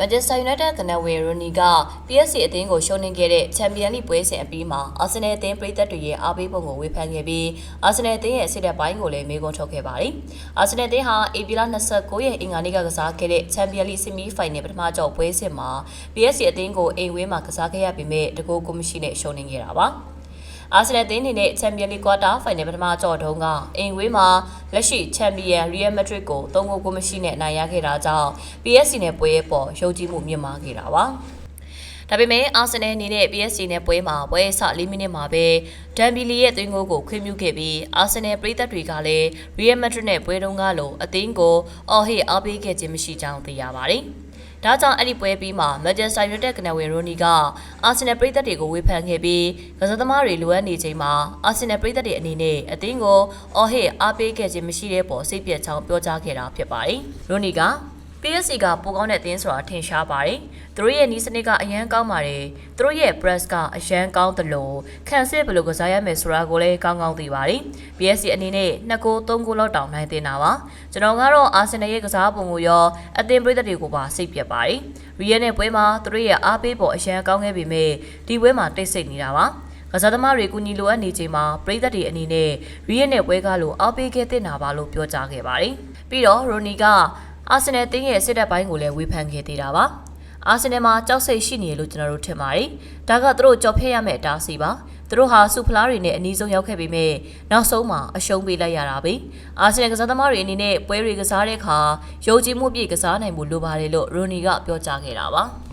Manchester United ကနဝေရိုနီက PSG အသင်းကိုရှုံးနိမ့်ခဲ့တဲ့ Champions League ပွဲစဉ်အပြီးမှာ Arsenal အသင်းပရိသတ်တွေရဲ့အားပေးပုံကိုဝေဖန်ခဲ့ပြီး Arsenal အသင်းရဲ့စစ်တပ်ပိုင်းကိုလည်းမေးခွန်းထုတ်ခဲ့ပါတယ်။ Arsenal အသင်းဟာ AP လ29ရက်အင်္ဂါနေ့ကကစားခဲ့တဲ့ Champions League Semi Final ပထမကြော့ပွဲစဉ်မှာ PSG အသင်းကိုအိမ်ဝင်းမှာကစားခဲ့ရပေမဲ့တကူကိုမရှိနဲ့ရှုံးနိမ့်ခဲ့တာပါ။ အာဆင်နယ်တင်းအနေနဲ့ချန်ပီယံလိကွာတာဖိုင်နယ်ပထမကြော့တုန်းကအင်ဝေးမှာလက်ရှိချန်ပီယံရီယယ်မက်ဒရစ်ကို၃ဂိုးကိုမရှိနဲ့အနိုင်ရခဲ့တာကြောင့် PSG နဲ့ပွဲရဲ့ပေါ်ယုံကြည်မှုမြင့်မားခဲ့တာပါ။ဒါပေမဲ့အာဆင်နယ်အနေနဲ့ PSG နဲ့ပွဲမှာပွဲအစ၄မိနစ်မှာပဲဒန်ဘီလီရဲ့သွင်းဂိုးကိုခွင့်ပြုခဲ့ပြီးအာဆင်နယ်ပရိသတ်တွေကလည်းရီယယ်မက်ဒရစ်နဲ့ပွဲတုန်းကလိုအသင်းကိုအော်ဟစ်အားပေးခဲ့ခြင်းမရှိကြောင်းသိရပါတယ်။ ဒါကြောင့်အဲ့ဒီပွဲပြီးမှာ Manchester United ကနဝေရိုနီကအာဆင်နယ်ပရိသတ်တွေကိုဝေဖန်ခဲ့ပြီးကစားသမားတွေလိုအပ်နေချိန်မှာအာဆင်နယ်ပရိသတ်တွေအနေနဲ့အသင်းကိုအော်ဟစ်အားပေးခဲ့ခြင်းမရှိတဲ့ပေါ်စိတ်ပြတ်ချောင်းပြောကြားခဲ့တာဖြစ်ပါတယ်။ရိုနီက PSG ကပိုကောင်းတဲ့အသင်းဆိုတာထင်ရှားပါတယ်။သူတို့ရဲ့နီးစနစ်ကအရန်ကောင်းပါတယ်။သူတို့ရဲ့ press ကအရန်ကောင်းတယ်လို့ခံစစ်ဘယ်လိုကစားရမယ်ဆိုတာကိုလည်းကောင်းကောင်းသိပါတယ်။ PSG အနေနဲ့2ဂိုး3ဂိုးလောက်တောင်နိုင်တင်တာပါ။ကျွန်တော်ကတော့ Arsenal ရဲ့ကစားပုံကိုရောအသင်းပြည်သက်တွေကိုပါစိတ်ပြတ်ပါတယ်။ Real နဲ့ပွဲမှာသူတို့ရဲ့အားပေးပေါ်အရန်ကောင်းခဲ့ပေမဲ့ဒီပွဲမှာတိတ်ဆိတ်နေတာပါ။ကစားသမားတွေကူညီလိုအပ်နေချိန်မှာပြည်သက်တွေအနေနဲ့ရီယက်နဲ့ပွဲကားလို့အားပေးခဲ့တဲ့နာပါလို့ပြောကြားခဲ့ပါတယ်။ပြီးတော့ရိုနီက အာဆင်နယ်တင်းရဲ့စစ်တပ်ပိုင်းကိုလည်းဝေဖန်ခဲ့သေးတာပါ။အာဆင်နယ်မှာကြောက်စိတ်ရှိနေလို့ကျွန်တော်တို့ထင်ပါတယ်။ဒါကသူတို့ကြော်ဖျက်ရမယ့်အတားစီပါ။သူတို့ဟာစူဖလားတွေနဲ့အနီးဆုံးရောက်ခဲ့ပေမဲ့နောက်ဆုံးမှာအရှုံးပေးလိုက်ရတာပဲ။အာဆင်နယ်ကစားသမားတွေအနေနဲ့ပွဲတွေကစားတဲ့အခါယုံကြည်မှုပြည့်ကစားနိုင်မှုလိုပါတယ်လို့ရိုနီကပြောကြားခဲ့တာပါ။